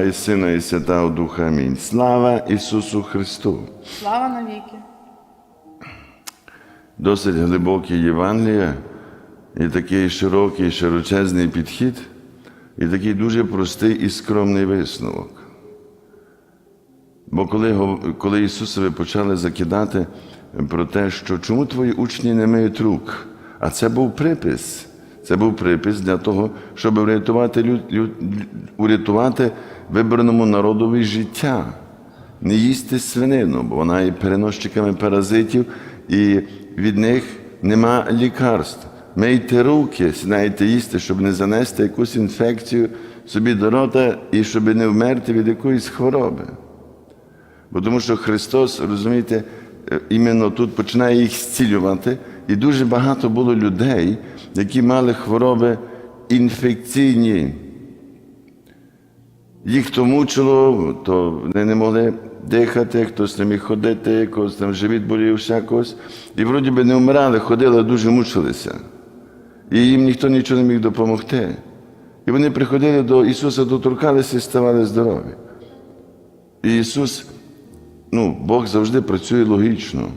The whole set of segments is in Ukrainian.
і Сина, і Святого Духа. Амінь. Слава Ісусу Христу! Слава навіки. Досить глибоке Євангеліє, і такий широкий, широчезний підхід, і такий дуже простий і скромний висновок. Бо коли, коли Ісусові почали закидати про те, що чому твої учні не миють рук, а це був припис. Це був припис для того, щоб врятувати, люд, люд, урятувати вибраному народові життя. Не їсти свинину, бо вона є переносчиками паразитів, і від них нема лікарств. Мийте руки, сідаєте їсти, щоб не занести якусь інфекцію собі до рота і щоб не вмерти від якоїсь хвороби. Бо тому що Христос, розумієте, е, іменно тут починає їх зцілювати, і дуже багато було людей, які мали хвороби інфекційні. Їх то мучило, то вони не могли дихати, хтось не міг ходити, когось там живіт болів всякось. І вроді би не вмирали, ходили, а дуже мучилися. І їм ніхто нічого не міг допомогти. І вони приходили до Ісуса, доторкалися і ставали здорові. І Ісус, ну, Бог завжди працює логічно.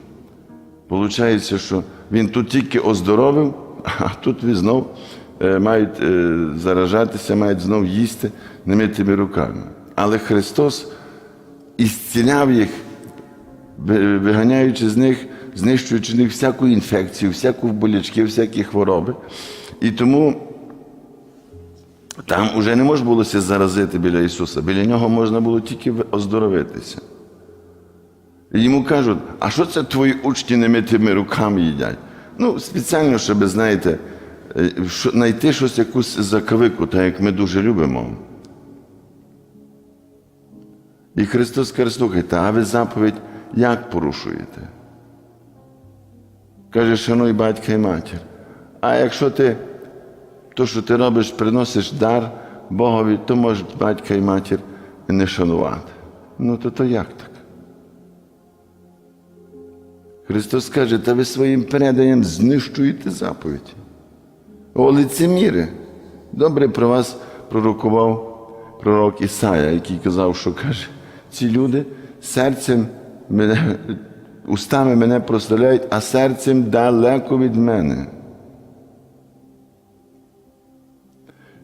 Получається, що Він тут тільки оздоровив, а тут ви знов е, мають е, заражатися, мають знов їсти немитими руками. Але Христос ісціляв їх, виганяючи з них, знищуючи них всяку інфекцію, всяку болячки, всякі хвороби. І тому там уже не можна було заразити біля Ісуса, біля нього можна було тільки оздоровитися. Йому кажуть, а що це твої учні немитими руками їдять? Ну, спеціально, щоб, знаєте, е, знайти щось якусь закавику, так як ми дуже любимо. І Христос каже, слухайте, а ви заповідь як порушуєте? Каже, шануй батька і матір. А якщо ти то, що ти робиш, приносиш дар Богові, то можуть батька і матір не шанувати. Ну то, то як так? Христос каже, та ви своїм переданням знищуєте заповідь. О, лицеміри! Добре про вас пророкував пророк Ісая, який казав, що каже, ці люди серцем мене, устами мене прославляють, а серцем далеко від мене.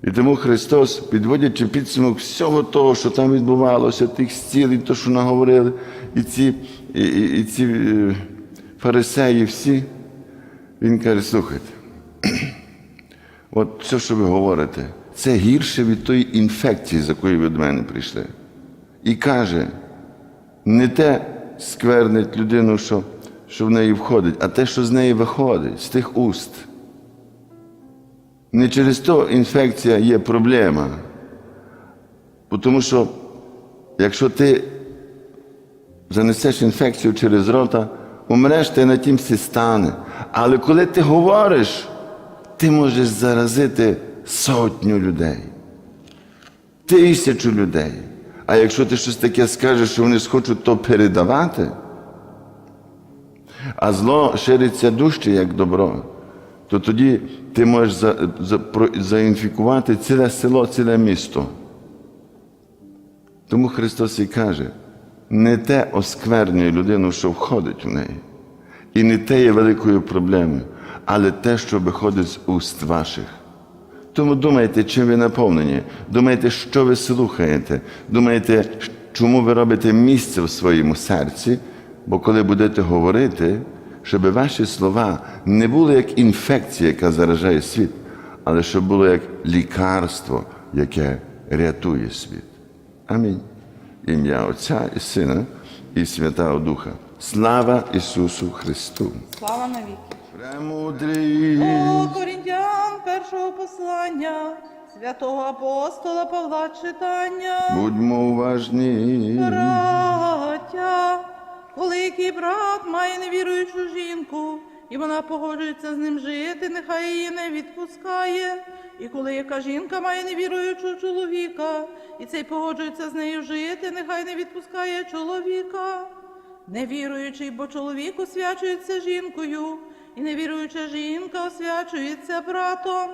І тому Христос, підводячи підсумок всього того, що там відбувалося, тих зцілень, то, що наговорили, і ці, і, і, і ці е, фарисеї всі, Він каже, слухайте, от все, що ви говорите, це гірше від тої інфекції, з якої ви до мене прийшли. І каже, не те сквернить людину, що, що в неї входить, а те, що з неї виходить, з тих уст. Не через то інфекція є проблема. Тому що якщо ти занесеш інфекцію через рота, умреш, ти на тім всі стане. Але коли ти говориш, ти можеш заразити сотню людей, тисячу людей. А якщо ти щось таке скажеш, що вони схочуть то передавати, а зло шириться дужче, як добро, то тоді ти можеш за, за, про- заінфікувати ціле село, ціле місто. Тому Христос і каже, не те осквернює людину, що входить в неї, і не те є великою проблемою, але те, що виходить з уст ваших. Тому думайте, чим ви наповнені, думайте, що ви слухаєте, думайте, чому ви робите місце в своєму серці, бо коли будете говорити, щоб ваші слова не були як інфекція, яка заражає світ, але щоб було як лікарство, яке рятує світ. Амінь. Ім'я Отця і Сина і Святого Духа. Слава Ісусу Христу! Слава навіки. Премудрий! О, Корінтян першого послання, святого апостола Павла читання. Будьмо уважні. Браття, коли який брат має невіруючу жінку, і вона погоджується з ним жити, нехай її не відпускає. І коли яка жінка має невіруючого чоловіка, і цей погоджується з нею жити, нехай не відпускає чоловіка. Невіруючий, бо чоловік освячується жінкою, і невіруюча жінка освячується братом.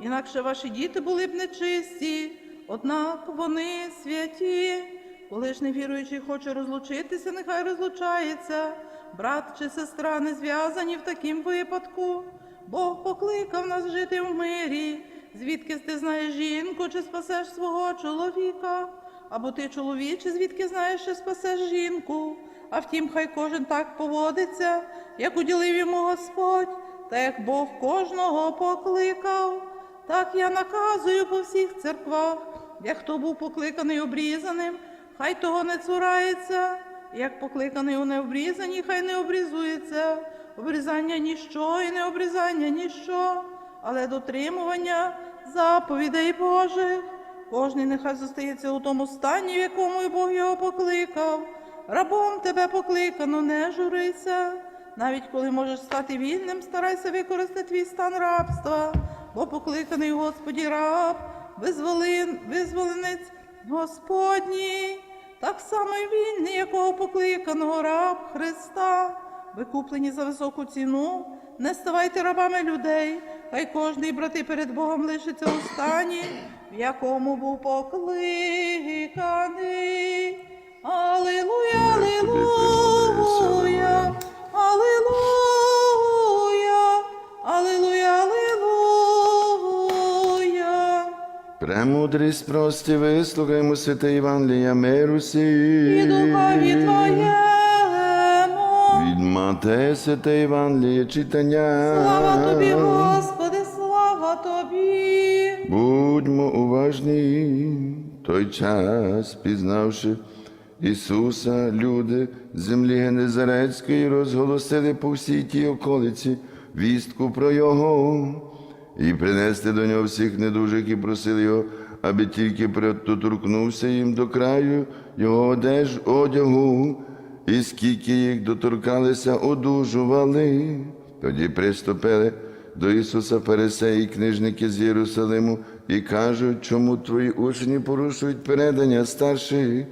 Інакше ваші діти були б нечисті, однак вони святі. Коли ж невіруючий хоче розлучитися, нехай розлучається. Брат чи сестра не зв'язані в таким випадку. Бог покликав нас жити в мирі. Звідки ти знаєш жінку, чи спасеш свого чоловіка? Або ти чоловіче, звідки знаєш, чи спасеш жінку? А втім, хай кожен так поводиться, як уділив йому Господь, та як Бог кожного покликав. Так я наказую по всіх церквах, як хто був покликаний обрізаним, хай того не цурається, як покликаний у необрізані, хай не обрізується. Обрізання ніщо і не обрізання ніщо, але дотримування заповідей Божих. Кожний нехай зостається у тому стані, в якому Бог його покликав. Рабом тебе покликано, не журися. Навіть коли можеш стати вільним, старайся використати твій стан рабства, бо покликаний Господі раб, визволин, визволенець Господній, так само й вільний, якого покликаного раб Христа, викуплені за високу ціну. Не ставайте рабами людей, хай кожний брати перед Богом лишиться у стані, в якому був покликаний. Алілуя, алілуя, алілуя, алілуя, алілуя. Премудрість прості, вислухаймо святе Євангелія миру І сі. духові Твоєму. Від Матея святе Євангеліє читання. Слава Тобі, Господи. Будьмо уважні, той час, пізнавши Ісуса, люди землі Генезарецької розголосили по всій тій околиці вістку про Його і принесли до нього всіх недужих і просили його, аби тільки доторкнувся їм до краю його одеж одягу, і скільки їх доторкалися, одужували. Тоді приступили до Ісуса Фарисеї, книжники з Єрусалиму, і кажуть, чому твої учні порушують передання старших,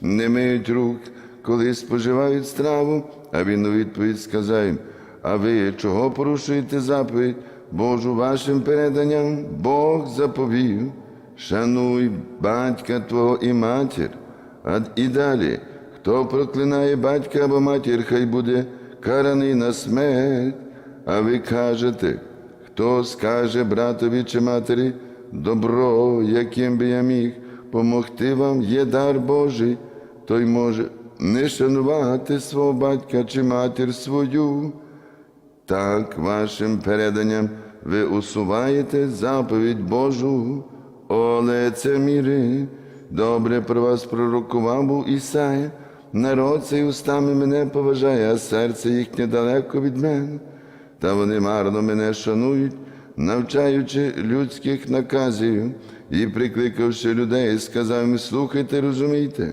не миють рук, коли споживають страву. А він у відповідь сказав їм, а ви чого порушуєте заповідь Божу вашим переданням? Бог заповів, шануй батька твого і матір. А і далі, хто проклинає батька або матір, хай буде караний на смерть. А ви кажете, хто скаже братові чи матері, добро, яким би я міг помогти вам, є дар Божий, той може не шанувати свого батька чи матір свою. Так вашим переданням ви усуваєте заповідь Божу, о лицеміри. Добре про вас пророкував був Ісая. Народ цей устами мене поважає, а серце їхнє далеко від мене. Та вони марно мене шанують, навчаючи людських наказів і прикликавши людей, сказав їм, слухайте, розумійте.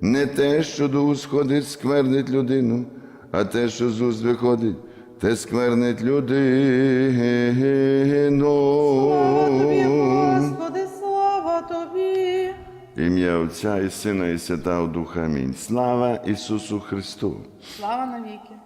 Не те, що до уст ходить, сквернить людину, а те, що з уст виходить, те сквернить людину. Ім'я Отця і Сина, і Святого Духа. Амінь. Слава Ісусу Христу! Слава навіки.